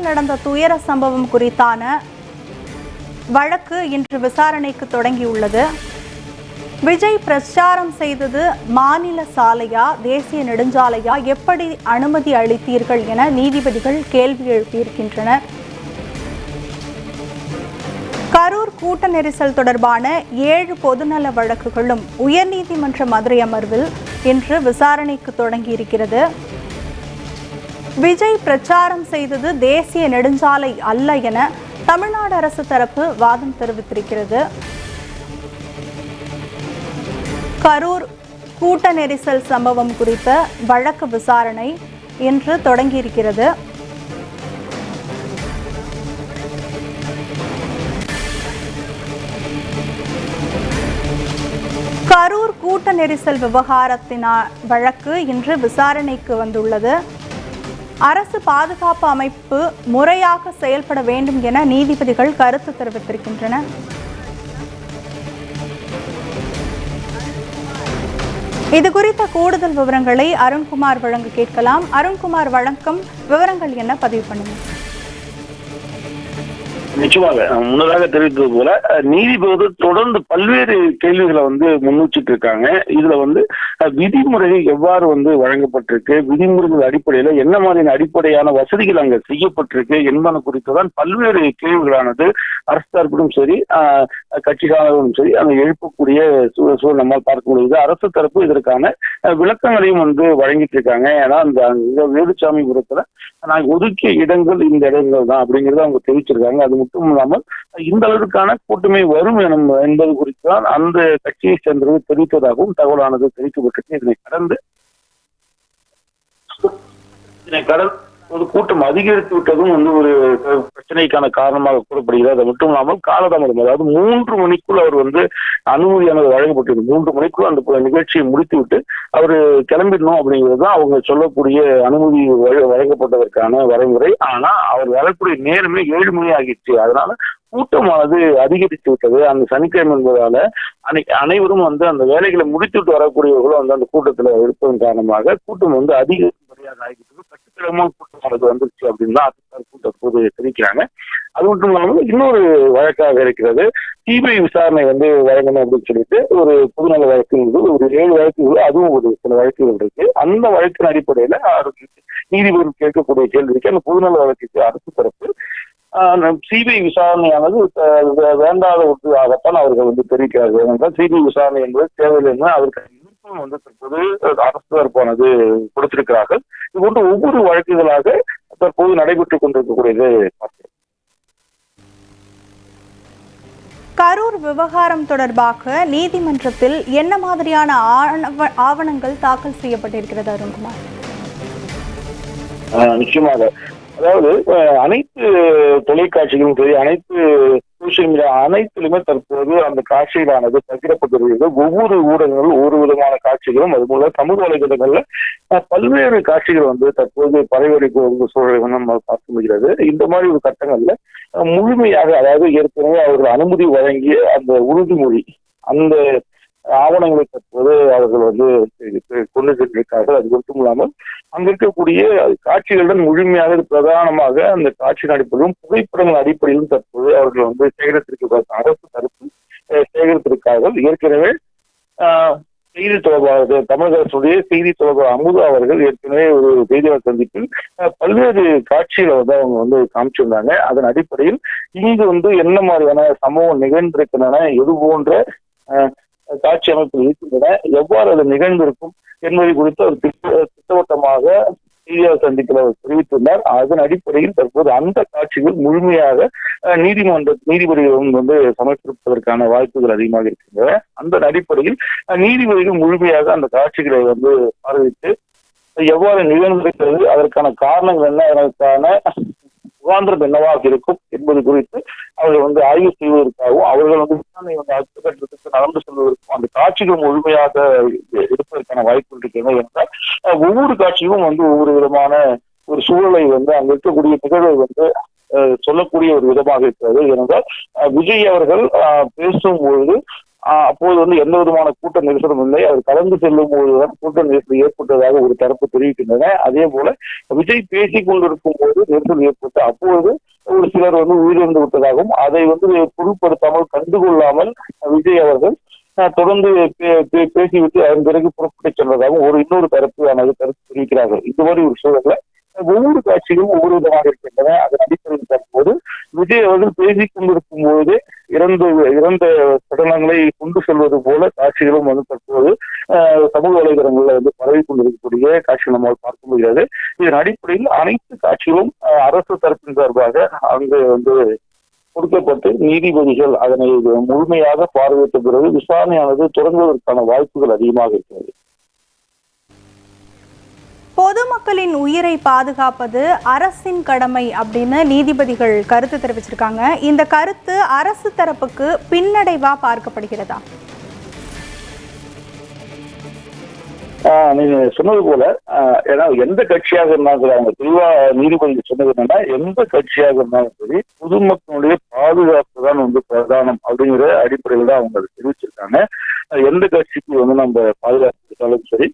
சென்னையில் நடந்த துயர சம்பவம் குறித்தான வழக்கு இன்று விசாரணைக்கு தொடங்கியுள்ளது. விஜய் பிரச்சாரம் செய்தது மாநில சாலையா தேசிய நெடுஞ்சாலையா? எப்படி அனுமதி அளித்தீர்கள் என நீதிபதிகள் கேள்வி எழுப்பியிருக்கின்றனர். கரூர் கூட்ட நெரிசல் தொடர்பான ஏழு பொதுநல வழக்குகளும் உயர்நீதிமன்ற மதுரை அமர்வில் இன்று விசாரணைக்கு தொடங்கியிருக்கிறது. விஜய் பிரச்சாரம் செய்தது தேசிய நெடுஞ்சாலை அல்ல என தமிழ்நாடு அரசு தரப்பு வாதம் தெரிவித்திருக்கிறது. கரூர் கூட்ட நெரிசல் சம்பவம் குறித்த வழக்கு விசாரணை இன்று தொடங்கியிருக்கிறது. கரூர் கூட்ட நெரிசல் விவகாரத்தின வழக்கு இன்று விசாரணைக்கு வந்துள்ளது. அரசு பாதுகாப்பு அமைப்பு முறையாக செயல்பட வேண்டும் என நீதிபதிகள் கருத்து தெரிவித்திருக்கின்றனர் இது குறித்த கூடுதல் விவரங்களை அருண்குமார் வழங்க கேட்கலாம். அருண்குமார் வழக்கம் விவரங்கள் என்ன? பதிவு பண்ணுங்கள் நிச்சயமாக. முன்னதாக தெரிவித்தது போல நீதிபதி தொடர்ந்து பல்வேறு கேள்விகளை வந்து முன்வச்சிட்டு இருக்காங்க இதுல வந்து விதிமுறை விதிமுறைகள் எவ்வாறு வந்து வழங்கப்பட்டிருக்கு விதிமுறைகள் அடிப்படையில என்ன மாதிரியான அடிப்படையான வசதிகள் அங்க செய்யப்பட்டிருக்கு என்பன குறித்து தான் பல்வேறு கேள்விகளானது அரசு தரப்பிலும் சரி அஹ் கட்சிக்காரர்களும் சரி அங்க எழுப்பக்கூடிய சூழல் நம்மால் பார்க்க முடியுது. அரசு தரப்பு இதற்கான விளக்கங்களையும் வந்து வழங்கிட்டு இருக்காங்க ஏன்னா அந்த அங்க வேலுச்சாமிபுரத்துல நாங்கள் ஒதுக்கிய இடங்கள் இந்த இடங்கள் தான் அப்படிங்கறத அவங்க தெரிவிச்சிருக்காங்க. அது மட்டும் இல்லாமல் இந்த அளவிற்கான கூட்டமை வரும் எனும் என்பது குறித்து தான் அந்த கட்சியை சேர்ந்தவர்கள் தெரிவித்ததாகவும் தகவலானது தெரிவிக்கப்பட்டிருக்கு இதனை கடந்து இதனை கடந்து ஒரு கூட்டம் அதிகரித்து விட்டதும் வந்து ஒரு பிரச்சனைக்கான காரணமாக கூறப்படுகிறது. அது மட்டும் இல்லாமல் காலதாமதம். அதாவது மூன்று மணிக்குள் அவர் வந்து அனுமதியானது வழங்கப்பட்டது மூன்று மணிக்குள் அந்த ப- நிகழ்ச்சியை முடித்துவிட்டு அவர் கிளம்பிடணும் அப்படிங்கிறது தான் அவங்க சொல்லக்கூடிய அனுமதி வழங்கப்பட்டதற்கான வரைமுறை. ஆனா அவர் வரக்கூடிய நேரமே ஏழு மணி ஆகிடுச்சு. அதனால கூட்டமானது அதிகரித்து விட்டது. அந்த சனிக்கிழமை என்பதால அன்னைக்கு அனைவரும் வந்து அந்த வேலைகளை முடித்துவிட்டு வரக்கூடியவர்களும் வந்து அந்த கூட்டத்தில் இருப்பதன் காரணமாக கூட்டம் வந்து அதிகப்படியாக ஆகிவிட்டது கூட்டம் கூட்டமானது வந்துருச்சு அப்படின்னு தான் கூட்டம் போது தெரிவிக்கிறாங்க. அது மட்டும் இல்லாமல் இன்னொரு வழக்காக இருக்கிறது சிபிஐ விசாரணை வந்து வழங்கணும் அப்படின்னு சொல்லிட்டு ஒரு பொதுநல வழக்கு இருக்குது ஒரு ஏழு வழக்குகள் அதுவும் ஒரு சில வழக்குகள் இருக்கு. அந்த வழக்கின் அடிப்படையில நீதிபதி கேட்கக்கூடிய கேள்விக்கு அந்த பொதுநல வழக்குக்கு அரசு தரப்பு சிபிஐ விசாரணையானது வேண்டாத ஒரு வேண்டாத ஒன்றாகத்தான் அவர்கள் வந்து தெரிவிக்கிறார்கள். ஏனென்றால் சிபிஐ விசாரணை என்பது தேவையில்லைன்னு அவருக்கு விருப்பம் வந்து தற்போது அரசு தரப்பானது கொடுத்திருக்கிறார்கள். இது போன்று ஒவ்வொரு வழக்குகளாக தற்போது நடைபெற்றுக் கொண்டிருக்கக்கூடியது. கரூர் விவகாரம் தொடர்பாக நீதிமன்றத்தில் என்ன மாதிரியான ஆவணங்கள் தாக்கல் செய்யப்பட்டிருக்கிறது அருண்குமார்? நிச்சயமாக. அதாவது அனைத்து தொலைக்காட்சிகளும் சரி அனைத்து சோசியல் மீடியா அனைத்திலுமே தற்போது அந்த காட்சிகளானது பகிரப்பட்டிருக்கிறது. ஒவ்வொரு ஊடகங்களும் ஒவ்வொரு விதமான காட்சிகளும் அது போல சமூக வலைதளங்கள்ல பல்வேறு காட்சிகள் வந்து தற்போது பரவடிக்கு சூழலை வந்து நம்ம பார்க்க முடிகிறது. இந்த மாதிரி ஒரு கட்டங்கள்ல முழுமையாக அதாவது ஏற்கனவே அவர்கள் அனுமதி வழங்கிய அந்த உறுதிமொழி அந்த ஆவணங்களை தற்போது அவர்கள் வந்து கொண்டு சென்றிருக்கார்கள் அது மட்டும் இல்லாமல் அங்க இருக்கக்கூடிய காட்சிகளுடன் முழுமையாக பிரதானமாக அந்த காட்சியின் அடிப்படையிலும் புகைப்படங்கள் அடிப்படையிலும் தற்போது அவர்கள் வந்து சேகரித்திருக்க அரசு தரப்பு சேகரித்திருக்கார்கள் ஏற்கனவே ஆஹ், செய்தி தொடர்பாளர் தமிழக அரசுடைய செய்தி தொடர்பாளர் அமுதா அவர்கள் ஏற்கனவே ஒரு செய்தியாளர் சந்திப்பில் பல்வேறு காட்சிகளை வந்து அவங்க வந்து காமிச்சிருந்தாங்க. அதன் அடிப்படையில் இங்கு வந்து என்ன மாதிரியான சம்பவம் நிகழ்ந்திருக்கின்றன எது போன்ற அஹ், காட்சி அமைப்பில் இருக்கின்றன. எவ்வாறு அது நிகழ்ந்திருக்கும் என்பதை குறித்து அவர் திட்ட திட்டவட்டமாக செய்தியாளர் சந்திப்பில் அவர் தெரிவித்துள்ளார். அதன் அடிப்படையில் தற்போது அந்த காட்சிகள் முழுமையாக நீதிமன்ற நீதிபதிகளும் வந்து சமர்ப்பிப்பதற்கான வாய்ப்புகள் அதிகமாக இருக்கின்றன. அந்த அடிப்படையில் அஹ், நீதிபதிகள் முழுமையாக அந்த காட்சிகளை வந்து பார்வையிட்டு எவ்வாறு நிகழ்ந்திருக்கிறது அதற்கான காரணங்கள் என்ன அதற்கான முகாந்திரம் என்னவாக இருக்கும் என்பது குறித்து அவர்கள் வந்து ஆய்வு செய்வதற்காகவும் அவர்கள் வந்து விசாரணை வந்து அடுத்த கட்டத்துக்கு நடந்து செல்வதற்கும் அந்த காட்சிகள் முழுமையாக இருப்பதற்கான வாய்ப்பு இருக்கிறது என்றால் ஒவ்வொரு காட்சியும் வந்து ஒவ்வொரு விதமான ஒரு சூழலை வந்து அங்க இருக்கக்கூடிய நிகழ்வை வந்து சொல்லக்கூடிய ஒரு விதமாக இருக்கிறது. ஏனென்றால் விஜய் அவர்கள் அஹ், பேசும்பொழுது அப்போது வந்து எந்த விதமான கூட்ட நெரிசலும் இல்லை. அவர் கலந்து செல்லும் போதுதான் கூட்ட நெரிசல் ஏற்பட்டதாக ஒரு தரப்பு தெரிவிக்கின்றன. அதே போல விஜய் பேசிக் கொண்டிருக்கும் போது நெரிசல் ஏற்பட்டு அப்போது ஒரு சிலர் வந்து உயிரிழந்து விட்டதாகவும் அதை வந்து பொருட்படுத்தாமல் கண்டுகொள்ளாமல் விஜய் அவர்கள் தொடர்ந்து பே- பே- பேசிவிட்டு அதன் பிறகு புறப்பட்டு சென்றதாகவும் ஒரு இன்னொரு தரப்பானது கருத்து தெரிவிக்கிறார்கள். இந்த மாதிரி ஒரு சூழல்ல ஒவ்வொரு காட்சிகளும் ஒவ்வொரு விதமாக இருக்கின்றன. அதன் அடிப்படையில் பார்க்கும்போது விஜய் அவர்கள் பேசிக் கொண்டிருக்கும் போது இறந்த இறந்த சடலங்களை கொண்டு செல்வது போல காட்சிகளும் வந்து தற்போது சமூக வலைதளங்களில் வந்து பரவி கொண்டிருக்கக்கூடிய காட்சி நம்மால் பார்க்க முடியாது இதன் அடிப்படையில் அனைத்து காட்சிகளும் அரசு தரப்பின் சார்பாக அங்கு வந்து கொடுக்கப்பட்டு நீதிபதிகள் அதனை முழுமையாக பார்வையிட்ட பிறகு விசாரணையானது தொடங்குவதற்கான வாய்ப்புகள் அதிகமாக இருக்கிறது. பொதுமக்களின் உயிரை பாதுகாப்பது அரசின் கடமை அப்படின்னு நீதிபதிகள் கருத்து தெரிவிச்சிருக்காங்க. இந்த கருத்து அரசு தரப்புக்கு பின்னடைவா பார்க்கப்படுகிறதா? நீங்க சொன்னது போல ஏன்னா எந்த கட்சியாக இருந்தாலும் சரி அவங்க தெளிவா நீதிபதி சொன்னது என்னன்னா எந்த கட்சியாக இருந்தாலும் சரி பொதுமக்களுடைய பாதுகாப்பு தான் வந்து பிரதானம் அப்படிங்கிற அடிப்படையில் தான் அவங்க அதை தெரிவிச்சிருக்காங்க. எந்த கட்சிக்கு வந்து நம்ம பாதுகாப்பு சரி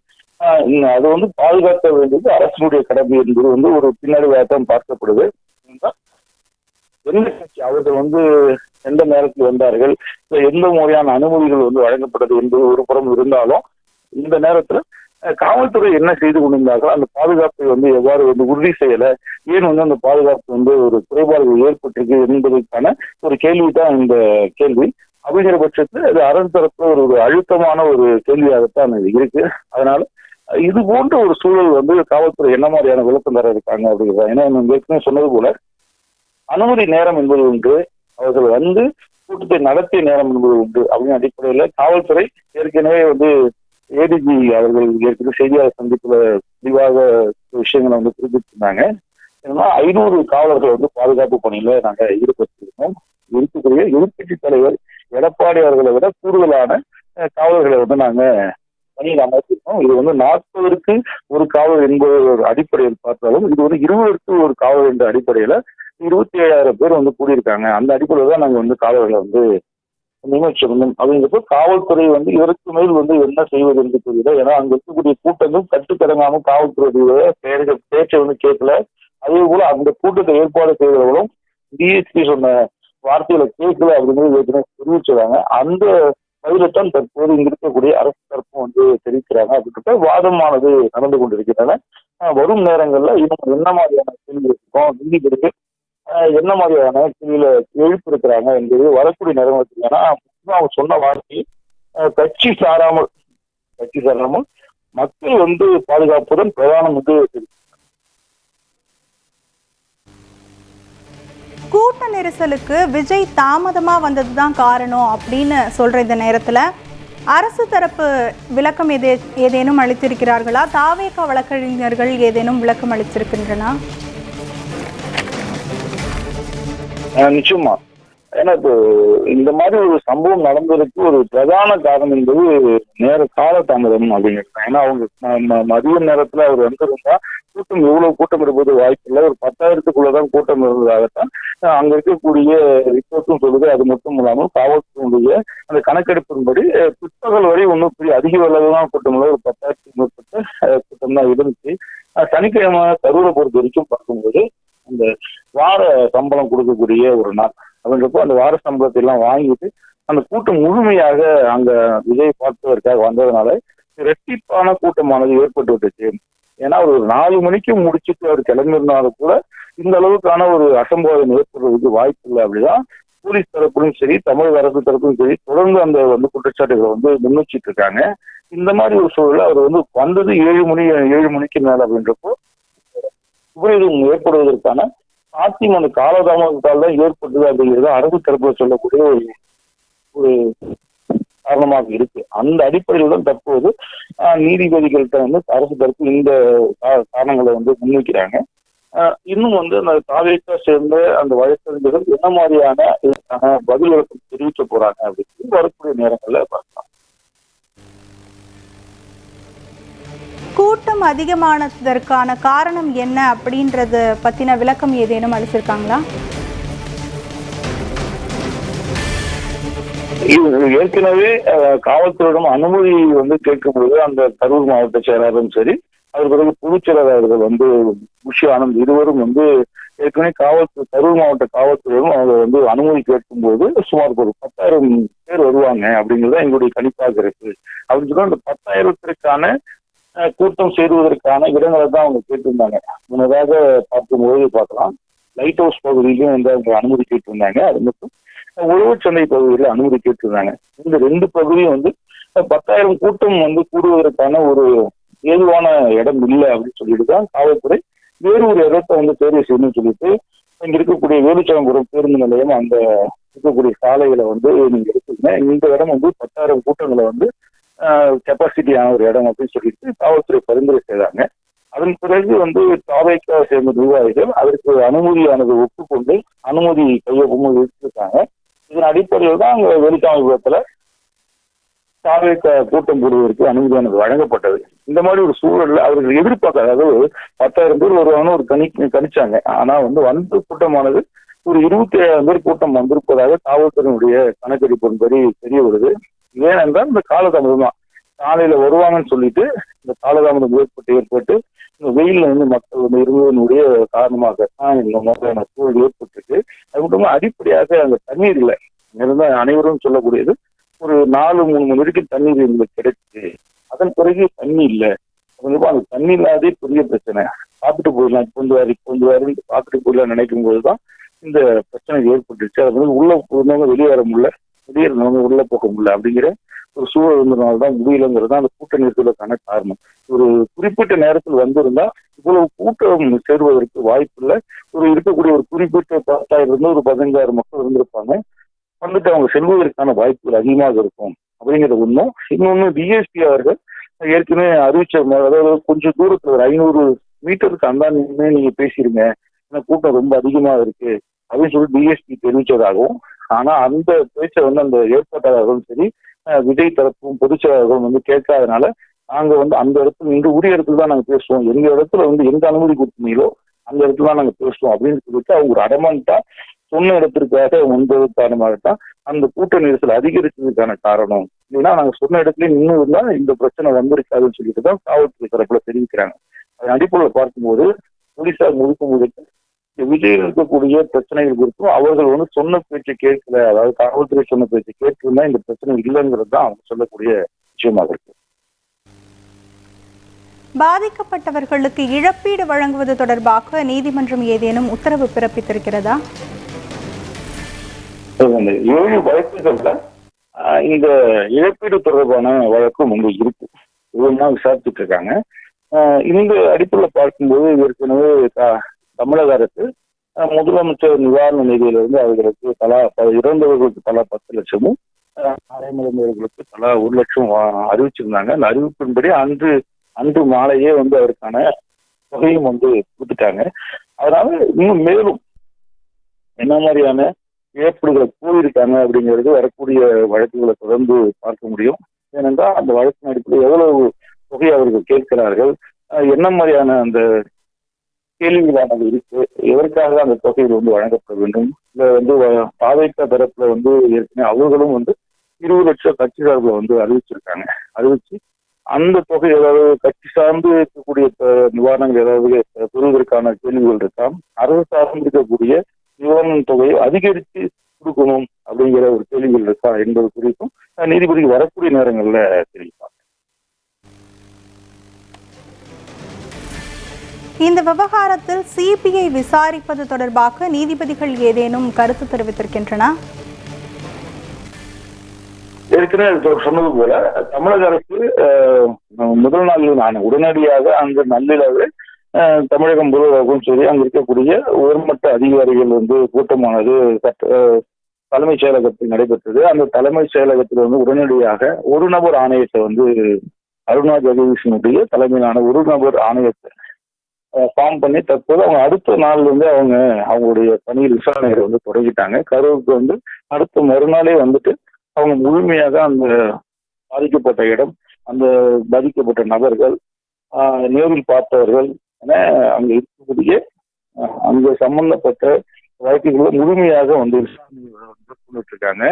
அது வந்து பாதுகாக்க வேண்டியது அரசினுடைய கடமை என்பது வந்து ஒரு பின்னாடி தான் பார்க்கப்படுது எந்த கட்சி அவர்கள் வந்து எந்த நேரத்தில் வந்தார்கள் இல்ல எந்த முறையான அனுமதிகள் வந்து வழங்கப்பட்டது என்பது ஒரு புறம் இருந்தாலும் இந்த நேரத்துல காவல்துறை என்ன செய்து கொண்டிருந்தார்கள் அந்த பாதுகாப்பை வந்து எவ்வாறு வந்து உறுதி செய்யல ஏன் வந்து அந்த பாதுகாப்பு வந்து ஒரு குறைபாடுகள் ஏற்பட்டிருக்கு என்பதற்கான ஒரு கேள்வி தான் இந்த கேள்வி. அப்படிங்கிற பட்சத்தில் அது அரசு தரப்புல ஒரு அழுத்தமான ஒரு கேள்வியாகத்தான் இது இருக்கு. அதனால இது போன்ற ஒரு சூழல் வந்து காவல்துறை என்ன மாதிரியான விளக்கம் தர இருக்காங்க அப்படிங்கிறது ஏன்னா ஏற்கனவே சொன்னது போல அனுமதி நேரம் என்பது உண்டு அவர்கள் வந்து கூட்டத்தை நடத்திய நேரம் என்பது உண்டு அப்படின்னு அடிப்படையில் காவல்துறை ஏற்கனவே வந்து ஏடிஜி அவர்கள் ஏற்கனவே செய்தியாளர் சந்திப்புல விரிவாக விஷயங்களை வந்து குறிப்பிட்டிருந்தாங்க ஏன்னா ஐநூறு காவலர்கள் வந்து பாதுகாப்பு பணியில நாங்க ஈடுபட்டிருக்கோம். இருக்கக்கூடிய எதிர்கட்சி தலைவர் எடப்பாடி அவர்களை விட கூடுதலான காவலர்களை வந்து நாங்க பணியில் அமர்த்திருக்கோம். இது வந்து நாற்பதற்கு ஒரு காவல் என்பது ஒரு அடிப்படையில் பார்த்தாலும் இது வந்து இருபதற்கு ஒரு காவல் என்ற அடிப்படையில இருபத்தி ஏழாயிரம் பேர் வந்து கூடியிருக்காங்க. அந்த அடிப்படையில் தான் நாங்கள் வந்து காவலர்களை வந்து நியமிச்சிருந்தோம். அப்படிங்கிறப்ப காவல்துறை வந்து இதற்கு மேல் வந்து என்ன செய்வது என்று தெரியல. ஏன்னா அங்க இருக்கக்கூடிய கூட்டங்கள் கட்டுக்கடங்காம காவல்துறையுடைய பெயர்கள் பேச்சை வந்து கேட்கல. அதே போல அந்த கூட்டத்தை ஏற்பாடு செய்தவர்களும் டிஎஸ்பி சொன்ன வார்த்தைகளை கேட்கல அப்படிங்கிறது ஏற்கனவே தெரிவிச்சிருக்காங்க. அந்த தவிரத்தான் தற்போது இங்க இருக்கக்கூடிய அரசு தரப்பும் வந்து தெரிவிக்கிறாங்க. அப்படின்றப்ப வாதமானது நடந்து கொண்டிருக்கின்றன. வரும் நேரங்கள்ல இன்னும் என்ன மாதிரியான கேள்வி இருக்கும்? நீதிபதிகள் ஆஹ் என்ன மாதிரியான கேள்வியில எழுப்பியிருக்கிறாங்க என்பது வரக்கூடிய நேரம் ஏன்னா அவங்க சொன்ன வார்த்தை ஆஹ் கட்சி சாராமல் கட்சி சாராமல் மக்கள் வந்து பாதுகாப்புடன் பிரதானம் வந்து கூட்ட நெரிசலுக்கு விஜய் தாமதமா வந்ததுதான் காரணம் அப்படின்னு சொல்கிற இந்த நேரத்தில் அரசு தரப்பு விளக்கம் எதே ஏதேனும் அளித்திருக்கிறார்களா? தாவேக வழக்கறிஞர்கள் ஏதேனும் விளக்கம் அளித்திருக்கின்றனா? நிச்சயமா. ஏன்னா இப்போ இந்த மாதிரி ஒரு சம்பவம் நடந்ததுக்கு ஒரு பிரதான காரணம் என்பது நேர காலதாமதம் அப்படிங்கிறது ஏன்னா அவங்க ம- மதிய நேரத்துல அவர் வந்திருந்தா கூட்டம் எவ்வளவு கூட்டம் இருப்பது வாய்ப்பு இல்லை. ஒரு பத்தாயிரத்துக்குள்ளதான் கூட்டம் இருந்ததாகத்தான் அங்க இருக்கக்கூடிய ரிப்போர்ட்டும் சொல்லுது. அது மட்டும் இல்லாமல் காவல்துறையுடைய அந்த கணக்கெடுப்பின்படி பிற்பகல் வரை ஒன்றும் பெரிய அதிக அளவு கூட்டம் இல்லை. ஒரு பத்தாயிரத்துக்கு மேற்பட்ட கூட்டம் தான் இருந்துச்சு. சனிக்கிழமை கரூரை பொறுத்த வரைக்கும் பார்க்கும்போது அந்த வார சம்பளம் கொடுக்கக்கூடிய ஒரு நாள். அப்படின்றப்போ அந்த வார சம்பளத்தை எல்லாம் வாங்கிட்டு அந்த கூட்டம் முழுமையாக அங்க விஜய் பார்ப்பதற்காக வந்ததுனால ரெட்டிப்பான கூட்டமானது ஏற்பட்டு விட்டுச்சு. ஏன்னா ஒரு நாலு மணிக்கு முடிச்சுட்டு அவர் கிளம்பியிருந்தாலும் கூட இந்த அளவுக்கான ஒரு அசம்பாவிதம் ஏற்படுறதுக்கு வாய்ப்பு இல்லை அப்படிதான் போலீஸ் தரப்புலையும் சரி தமிழக அரசு தரப்பும் சரி தொடர்ந்து அந்த வந்து குற்றச்சாட்டுகளை வந்து முன்வச்சிட்டு இருக்காங்க. இந்த மாதிரி ஒரு சூழல்ல அவர் வந்து வந்தது ஏழு மணி ஏழு மணிக்கு மேல அப்படின்றப்போ விபரீதம் ஏற்படுவதற்கான சாத்தியம் அந்த காலதாமதத்தால் தான் ஏற்பட்டது அப்படிங்கிறது அரசு தரப்புல சொல்லக்கூடிய ஒரு ஒரு காரணமாக இருக்கு. அந்த அடிப்படையில் தான் தற்போது நீதிபதிகள்கிட்ட வந்து அரசு தரப்பு இந்த காரணங்களை வந்து முன்வைக்கிறாங்க. இன்னும் வந்து அந்த தாவேக்கா சேர்ந்த அந்த வழக்கறிஞர்கள் என்ன மாதிரியான இதுக்கான பதில் விளக்கம் தெரிவிக்க போறாங்க அப்படின்னு வரக்கூடிய நேரங்கள்ல பார்க்கலாம். கூட்டம் அதிகமானதற்கான காரணம் என்ன அப்படின்றத பற்றின விளக்கம் ஏதேனும் அளிச்சிருக்காங்களா? இது ஏற்கனவே காவல்துறையிடம் அனுமதி வந்து கேட்கும்போது அந்த கரூர் மாவட்ட செயலாளரும் சரி அதற்கு பிறகு பொதுச் வந்து குஷி ஆனந்த் இருவரும் வந்து ஏற்கனவே காவல்துறை கரூர் மாவட்ட காவல்துறையிடம் அவங்க வந்து அனுமதி கேட்கும்போது சுமார் ஒரு பத்தாயிரம் பேர் வருவாங்க அப்படிங்கிறது எங்களுடைய கணிப்பாக இருக்கு. அப்படின்னு சொல்லி அந்த பத்தாயிரத்திற்கான கூட்டம் சேருவதற்கான இடங்களை தான் அவங்க கேட்டிருந்தாங்க. முன்னதாக பார்க்கும்போது பார்க்கலாம். லைட் ஹவுஸ் பகுதியிலும் வந்து அவங்க அனுமதி கேட்டிருந்தாங்க. அது மட்டும் உழவுச் சந்தை பகுதியில் அனுமதி கேட்டிருந்தாங்க. இந்த ரெண்டு பகுதியும் வந்து பத்தாயிரம் கூட்டம் வந்து கூடுவதற்கான ஒரு ஏதுவான இடம் இல்லை அப்படின்னு சொல்லிட்டு தான் காவல்துறை வேறு ஒரு இடத்தை வந்து தேர்வு செய்யணும்னு சொல்லிட்டு இங்க இருக்கக்கூடிய வேலுச்சலம்புரம் பேருந்து நிலையம் அந்த இருக்கக்கூடிய சாலைகளை வந்து நீங்க எடுத்துக்கங்க இந்த இடம் வந்து பத்தாயிரம் கூட்டங்களை வந்து கெப்பாசிட்டியான ஒரு இடம் அப்படின்னு சொல்லிட்டு காவல்துறை பரிந்துரை செய்தாங்க அதன் பிறகு வந்து தாவைக்கா சேர்ந்த நிர்வாகிகள் அதற்கு அனுமதியானது ஒப்புக்கொண்டு அனுமதி கையொப்பமும் எடுத்திருக்காங்க இதன் அடிப்படையில் தான் அங்க வெளிக்காமபுரத்துல தாவேக்கா கூட்டம் போடுவதற்கு அனுமதியானது வழங்கப்பட்டது. இந்த மாதிரி ஒரு சூழல்ல அவர்கள் எதிர்பார்க்க அதாவது பத்தாயிரம் பேர் வருவாங்கன்னு ஒரு கணி கணிச்சாங்க. ஆனா வந்து வந்த கூட்டமானது ஒரு இருபத்தி ஏழாயிரம் பேர் கூட்டம் வந்திருப்பதாக காவல்துறையினுடைய கணக்கெடுப்பின்படி தெரிய வருது ஏனென்றால் இந்த காலதாமதம் தான் காலையில வருவாங்கன்னு சொல்லிட்டு இந்த காலதாமதம் ஏற்பட்டு ஏற்பட்டு இந்த வெயில்ல வந்து மக்கள் வந்து இருந்ததனுடைய காரணமாக தான் இந்த மாதிரியான சூழல் ஏற்பட்டிருக்கு. அது மட்டும் அடிப்படையாக அந்த தண்ணீர் இல்லை இருந்தால் அனைவரும் சொல்லக்கூடியது ஒரு நாலு மூணு மணி வரைக்கும் தண்ணீர் எங்களுக்கு கிடைச்சு அதன் பிறகு தண்ணி இல்லை. கண்டிப்பா அந்த தண்ணி இல்லாதே பெரிய பிரச்சனை. பார்த்துட்டு போயிடலாம் கொஞ்சம் வாரி கொஞ்சம் வாரின்னு பார்த்துட்டு போயிடலாம் நினைக்கும் போது தான் இந்த பிரச்சனை ஏற்பட்டுச்சு அது வந்து உள்ள போயிருந்தவங்க வெளியே வர முடியல. திடீர்னு வந்து உள்ள போக முடியல அப்படிங்கிற ஒரு சூழல் இருந்ததுனால தான் முடியலங்கிறது தான் அந்த கூட்ட நெரிசலுக்கான காரணம். ஒரு குறிப்பிட்ட நேரத்தில் வந்திருந்தா இவ்வளவு கூட்டம் சேருவதற்கு வாய்ப்பு இல்லை. ஒரு இருக்கக்கூடிய ஒரு குறிப்பிட்ட பத்தாயிரம் இருந்து ஒரு பதினஞ்சாயிரம் மக்கள் இருந்திருப்பாங்க. வந்துட்டு அவங்க செல்வதற்கான வாய்ப்புகள் அதிகமாக இருக்கும் அப்படிங்கிறது ஒன்றும் இன்னொன்னு டிஎஸ்பி அவர்கள் ஏற்கனவே அறிவிச்ச அதாவது கொஞ்சம் தூரத்துல ஒரு ஐநூறு மீட்டருக்கு அந்தாண்ட நீங்க பேசிருங்க. ஏன்னா கூட்டம் ரொம்ப அதிகமா இருக்கு அப்படின்னு சொல்லி டிஎஸ்பி தெரிவிச்சதாகவும் ஆனா அந்த பேச்சை வந்து அந்த ஏற்பாட்டாளர்களும் சரி விஜய் தரப்பும் பொதுச் செயலாளர்களும் வந்து கேட்காதனால நாங்க வந்து அந்த இடத்துல நின்று உரிய இடத்துல தான் நாங்க பேசுவோம். எங்க இடத்துல வந்து எங்க அனுமதி கொடுத்தீங்களோ அந்த இடத்துல தான் நாங்க பேசுவோம் அப்படின்னு சொல்லிட்டு அவங்க ஒரு அடமான்ட்டா சொன்ன இடத்திற்காக வந்தது காரணமாகத்தான் அந்த கூட்ட நெரிசல் அதிகரிச்சதுக்கான காரணம். இல்லைன்னா நாங்க சொன்ன இடத்துல இன்னும் இருந்தா இந்த பிரச்சனை வந்திருக்காதுன்னு சொல்லிட்டு தான் காவல்துறை தரப்புல தெரிவிக்கிறாங்க. அதன் அடிப்படையில் பார்க்கும்போது போலீசார் முழுக்க முழுக்க விஜயில் இருக்கக்கூடிய பிரச்சனைகள் குறித்தும் அவர்கள் வந்து சொன்ன பேச்சை கேட்கல அதாவது காவல்துறை சொன்ன பேச்சை கேட்டிருந்தா இந்த பிரச்சனை இல்லைங்கிறது தான் அவங்க சொல்லக்கூடிய விஷயமாக இருக்கு. பாதிக்கப்பட்டவர்களுக்கு இழப்பீடு வழங்குவது தொடர்பாக நீதிமன்றம் ஏதேனும் உத்தரவு பிறப்பித்திருக்கிறதா? ஏழு வழக்குகள்ல இந்த இழப்பீடு தொடர்பான வழக்கும் வந்து இருக்கு. இவங்க விசாரிச்சுட்டு இருக்காங்க. இந்த அடிப்படையில் பார்க்கும்போது ஏற்கனவே தமிழக அரசு முதலமைச்சர் நிவாரண நிதியிலிருந்து அவர்களுக்கு தலா இறந்தவர்களுக்கு தலா பத்து லட்சமும் காயமடைந்தவர்களுக்கு தலா ஒரு லட்சம் அறிவிச்சிருந்தாங்க. அந்த அறிவிப்பின்படி அன்று அன்று மாலையே வந்து அவருக்கான தொகையும் வந்து கொடுத்துட்டாங்க. அதனால இன்னும் மேலும் என்ன மாதிரியான இழப்பீடுகளை கூறியிருக்காங்க அப்படிங்கிறது வரக்கூடிய வழக்குகளை தொடர்ந்து பார்க்க முடியும். ஏனென்றால் அந்த வழக்கின் அடிப்படையில் எவ்வளவு தொகை அவர்கள் கேட்கிறார்கள் என்ன மாதிரியான அந்த கேள்விகளானது இருக்கு. எதற்காக அந்த தொகைகள் வந்து வழங்கப்பட வேண்டும்? இல்ல வந்து பாதைக்க தரப்புல வந்து ஏற்கனவே அவர்களும் வந்து இருபது லட்சம் கட்சி வந்து அறிவிச்சிருக்காங்க. அறிவிச்சு அந்த தொகை ஏதாவது கட்சி சார்ந்து இருக்கக்கூடிய நிவாரணங்கள் ஏதாவது பெறுவதற்கான கேள்விகள் இருக்கா அரசு சார்ந்து இருக்கக்கூடிய நிவாரண தொகையை அதிகரித்து கொடுக்கணும் அப்படிங்கிற ஒரு கேள்விகள் இருக்கா என்பது குறித்தும் அஹ், நீதிபதி வரக்கூடிய நேரங்கள்ல தெரியும். இந்த விவகாரத்தில் சிபிஐ விசாரிப்பது தொடர்பாக நீதிபதிகள் ஏதேனும் கருத்து தெரிவித்திருக்கின்றன? ஏற்கனவே சொன்னது போல தமிழக அரசு முதல் நாள் நான் உடனடியாக அங்கு நள்ளிரவு தமிழகம் முழுவதும் சரி அங்கு இருக்கக்கூடிய உயர்மட்ட அதிகாரிகள் வந்து கூட்டமானது தலைமைச் செயலகத்தில் நடைபெற்றது. அந்த தலைமைச் செயலகத்தில் வந்து உடனடியாக ஒரு நபர் ஆணையத்தை வந்து அருணா ஜெகதீஷனுடைய தலைமையிலான ஒரு நபர் ஆணையத்தை ஃபார்ம் பண்ணி தற்போது அவங்க அடுத்த நாள் வந்து அவங்க அவங்களுடைய பணியில் விசாரணைகளை வந்து தொடங்கிட்டாங்க. கரூருக்கு வந்து அடுத்த மறுநாளே வந்துட்டு அவங்க முழுமையாக அந்த பாதிக்கப்பட்ட இடம் அந்த பாதிக்கப்பட்ட நபர்கள் நேரில் பார்த்தவர்கள் என அங்க இருக்கக்கூடிய அங்கே அங்க சம்பந்தப்பட்ட வழக்குகளை முழுமையாக வந்து விசாரணை இருக்காங்க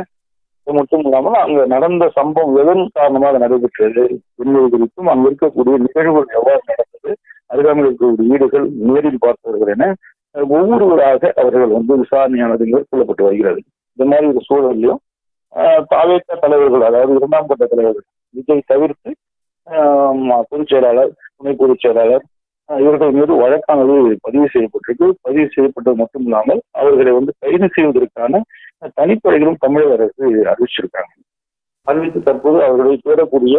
அது மட்டும் இல்லாமல் அங்க நடந்த சம்பவம் எதன் காரணமாக நடைபெற்றது என்பது குறித்தும் அங்க இருக்கக்கூடிய நிகழ்வுகள் எவ்வாறு நடந்தது அருகாமையில் இருக்கக்கூடிய வீடுகள் நேரில் பார்த்தவர்கள் என ஒவ்வொருவராக அவர்கள் வந்து விசாரணையானது மேற்கொள்ளப்பட்டு வருகிறது. இந்த மாதிரி ஒரு சூழலையும் தாவேக்க தலைவர்கள் அதாவது இரண்டாம் கட்ட தலைவர்கள் விஜய் தவிர்த்து ஆஹ், பொதுச் செயலாளர் துணை பொதுச் செயலாளர் இவர்கள் மீது வழக்கானது பதிவு செய்யப்பட்டிருக்கு. பதிவு செய்யப்பட்டது மட்டும் இல்லாமல் அவர்களை வந்து கைது செய்வதற்கான தனிப்படைகளும் தமிழக அரசு அறிவிச்சிருக்காங்க. அறிவித்து தற்போது அவர்களை தேடக்கூடிய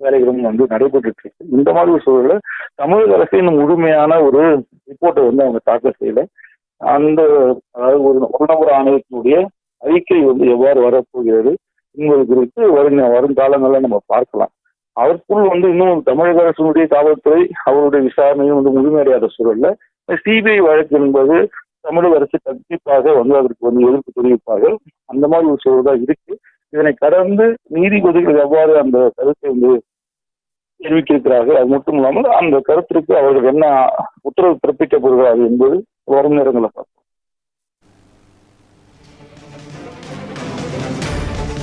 வேலைகளும் வந்து நடைபெற்று இருக்கு. இந்த மாதிரி ஒரு சூழல்ல தமிழக அரசு இன்னும் முழுமையான ஒரு ரிப்போர்ட்டை வந்து அவங்க தாக்கல் செய்யல. அந்த அதாவது ஒரு ஒரு நபர் ஆணையத்தினுடைய அறிக்கை வந்து எவ்வாறு வரப்போகிறது என்பது குறித்து வரும் வருங்காலங்களில் நம்ம பார்க்கலாம். அதற்குள் வந்து இன்னும் தமிழக அரசினுடைய காவல்துறை அவருடைய விசாரணையும் வந்து முழுமையடையாத சூழல்ல சிபிஐ வழக்கு என்பது தமிழக அரசு கண்டிப்பாக வந்து அதற்கு வந்து எதிர்ப்பு தெரிவிப்பார்கள். அந்த மாதிரி ஒரு சூழல் தான் இருக்கு. இதனை கடந்து நீதிபதிகள் எவ்வாறு அந்த கருத்தை வந்து தெரிவித்திருக்கிறார்கள். அது மட்டும் இல்லாமல் அந்த கருத்திற்கு அவர்கள் என்ன உத்தரவு பிறப்பிக்கப்படுகிறார் என்பது வரும் நேரங்களை பார்ப்போம்.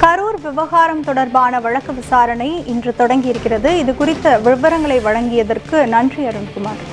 கரூர் விவகாரம் தொடர்பான வழக்கு விசாரணை இன்று தொடங்கியிருக்கிறது. இது குறித்த விவரங்களை வழங்கியதற்கு நன்றி அருண்குமார்.